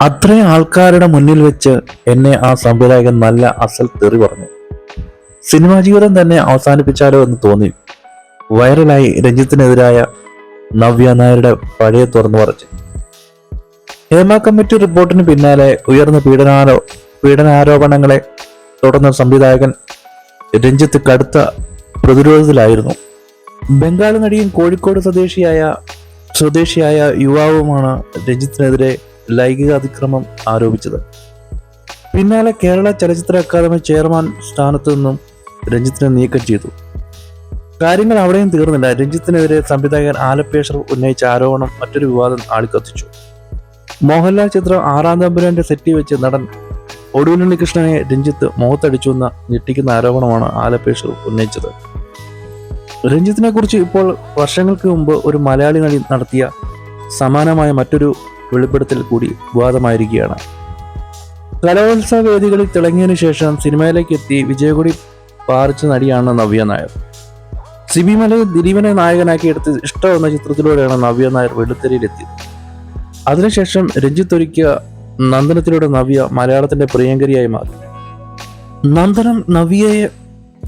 അത്രയും ആൾക്കാരുടെ മുന്നിൽ വെച്ച് എന്നെ ആ സംവിധായകൻ നല്ല അസൽ തെറി പറഞ്ഞു. സിനിമാ ജീവിതം തന്നെ അവസാനിപ്പിച്ചാലോ എന്ന് തോന്നി. വൈറലായി രഞ്ജിത്തിനെതിരായ നവ്യ നായരുടെ പഴയ തുറന്നു പറച്ചു ഹേമ കമ്മിറ്റി റിപ്പോർട്ടിന് പിന്നാലെ ഉയർന്ന പീഡനാരോ പീഡനാരോപണങ്ങളെ തുടർന്ന് സംവിധായകൻ രഞ്ജിത്ത് കടുത്ത പ്രതിരോധത്തിലായിരുന്നു. ബംഗാൾ നടിയും കോഴിക്കോട് സ്വദേശിയായ സ്വദേശിയായ യുവാവുമാണ് രഞ്ജിത്തിനെതിരെ ലൈംഗിക അതിക്രമം ആരോപിച്ചത്. പിന്നാലെ കേരള ചലച്ചിത്ര അക്കാദമി ചെയർമാൻ സ്ഥാനത്ത് നിന്നും രഞ്ജിത്തിനെ നീക്കം ചെയ്തു. കാര്യങ്ങൾ അവിടെയും തീർന്നില്ല. രഞ്ജിത്തിനെതിരെ സംവിധായകൻ ആലപ്പേഷർ ഉന്നയിച്ച ആരോപണം മറ്റൊരു വിവാദം ആളിക്കത്തിച്ചു. മോഹൻലാൽ ചിത്രം ആറാം തമ്പുരാന്റെ സെറ്റി വെച്ച് നടൻ ഒടുവിനുണ്ണികൃഷ്ണനെ രഞ്ജിത്ത് മുഖത്തടിച്ചു എന്ന ഞെട്ടിക്കുന്ന ആരോപണമാണ് ആലപ്പേഷർ ഉന്നയിച്ചത്. രഞ്ജിത്തിനെ കുറിച്ച് ഇപ്പോൾ വർഷങ്ങൾക്ക് മുമ്പ് ഒരു മലയാളി നടി നടത്തിയ സമാനമായ മറ്റൊരു വെളിപ്പെടുത്തൽ കൂടി വിവാദമായിരിക്കുകയാണ്. കലോത്സവ വേദികളിൽ തിളങ്ങിയതിനു ശേഷം സിനിമയിലേക്ക് എത്തി വിജയകുടി പാറിച്ച നടിയാണ് നവ്യ നായർ. സിബി മലയിൽ ദിലീപനെ നായകനാക്കി എടുത്ത് ഇഷ്ടം എന്ന ചിത്രത്തിലൂടെയാണ് നവ്യ നായർ വെളുത്തരയിലെത്തിയത് അതിനുശേഷം രഞ്ജിത്ത് ഒരുക്കിയ നന്ദനത്തിലൂടെ നവ്യ മലയാളത്തിന്റെ പ്രിയങ്കരിയായി മാറി. നന്ദനം നവ്യയെ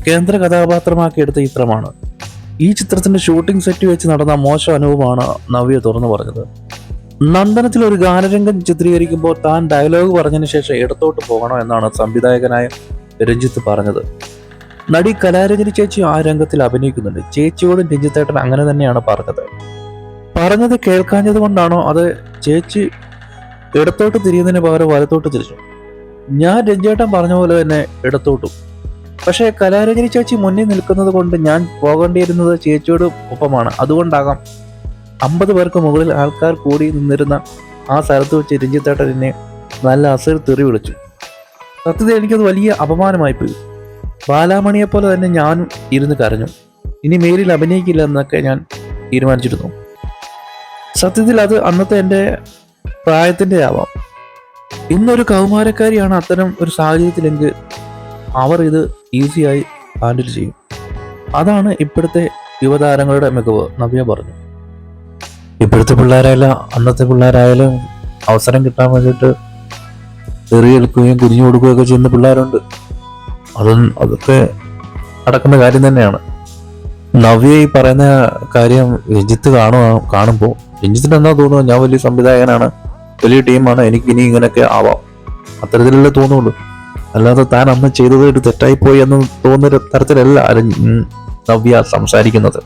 കേന്ദ്ര കഥാപാത്രമാക്കി എടുത്ത ചിത്രമാണ്. ഈ ചിത്രത്തിന്റെ ഷൂട്ടിംഗ് സെറ്റ് വെച്ച് നടന്ന മോശം അനുഭവമാണ് നവ്യ തുറന്നു പറഞ്ഞത്. നന്ദനത്തിൽ ഒരു ഗാനരംഗം ചിത്രീകരിക്കുമ്പോൾ താൻ ഡയലോഗ് പറഞ്ഞതിന് ശേഷം ഇടത്തോട്ട് പോകണോ എന്നാണ് സംവിധായകനായ രഞ്ജിത്ത് പറഞ്ഞത്. നടി കലാരഞ്ജനി ചേച്ചി ആ രംഗത്തിൽ അഭിനയിക്കുന്നുണ്ട്. ചേച്ചിയോടും രഞ്ജിത്തേട്ടൻ അങ്ങനെ തന്നെയാണ് പറഞ്ഞത്. പറഞ്ഞത് കേൾക്കാഞ്ഞത് കൊണ്ടാണോ? അത് ചേച്ചി ഇടത്തോട്ട് തിരിയുന്നതിന് പകരം വലത്തോട്ട് തിരിച്ചു. ഞാൻ രഞ്ജേട്ടൻ പറഞ്ഞ പോലെ തന്നെ ഇടത്തോട്ടും. പക്ഷേ കലാരഞ്ജനി ചേച്ചി മുന്നിൽ നിൽക്കുന്നത് കൊണ്ട് ഞാൻ പോകേണ്ടിയിരുന്നത് ചേച്ചിയോട് ഒപ്പമാണ്. അതുകൊണ്ടാകാം അമ്പത് പേർക്ക് മുകളിൽ ആൾക്കാർ കൂടി നിന്നിരുന്ന ആ സ്ഥലത്ത് വെച്ച് രഞ്ജിത്തേട്ടൻ എന്നെ നല്ല അസർ തെറി വിളിച്ചു. സത്യത്തിൽ എനിക്കത് വലിയ അപമാനമായി പോയി. ബാലാമണിയെ പോലെ തന്നെ ഞാനും ഇരുന്ന് കരഞ്ഞു. ഇനി മേലിൽ അഭിനയിക്കില്ല എന്നൊക്കെ ഞാൻ തീരുമാനിച്ചിരുന്നു. സത്യത്തിൽ അത് അന്നത്തെ എന്റെ പ്രായത്തിന്റെ ആവാം. ഇന്നൊരു കൗമാരക്കാരിയാണ് അത്തരം ഒരു സാഹചര്യത്തിലെങ്കിൽ അവർ ഇത് ഈസിയായി ഹാൻഡിൽ ചെയ്യും. അതാണ് ഇപ്പോഴത്തെ യുവതാരങ്ങളുടെ മികവ് നവ്യ പറഞ്ഞു. ഇപ്പോഴത്തെ പിള്ളേരായാലും അന്നത്തെ പിള്ളേരായാലും അവസരം കിട്ടാൻ വേണ്ടിയിട്ട് എറിയെടുക്കുകയും കുരിഞ്ഞു കൊടുക്കുകയൊക്കെ ചെയ്യുന്ന പിള്ളേരുണ്ട്. അതും അതൊക്കെ നടക്കുന്ന കാര്യം തന്നെയാണ്. നവ്യ ഈ പറയുന്ന കാര്യം രഞ്ജിത്ത് കാണുക കാണുമ്പോൾ രഞ്ജിത്തിന് എന്താ തോന്നുക ഞാൻ വലിയ സംവിധായകനാണ് വലിയ ടീമാണ് എനിക്ക് ഇനി ഇങ്ങനെയൊക്കെ ആവാം. അത്തരത്തിലല്ലേ തോന്നുള്ളൂ. അല്ലാതെ താൻ അന്ന് ചെയ്തത് ഒരു തെറ്റായി പോയി എന്ന് തോന്നുന്ന തരത്തിലല്ല നവ്യ സംസാരിക്കുന്നത്.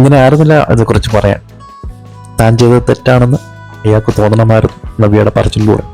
ഇങ്ങനെ ആയിരുന്നില്ല അതേക്കുറിച്ച് പറയാൻ. താൻ ചെയ്തത് തെറ്റാണെന്ന് അയാൾക്ക് തോന്നണമായിരുന്നു നബിയുടെ പറച്ചിലൂടെ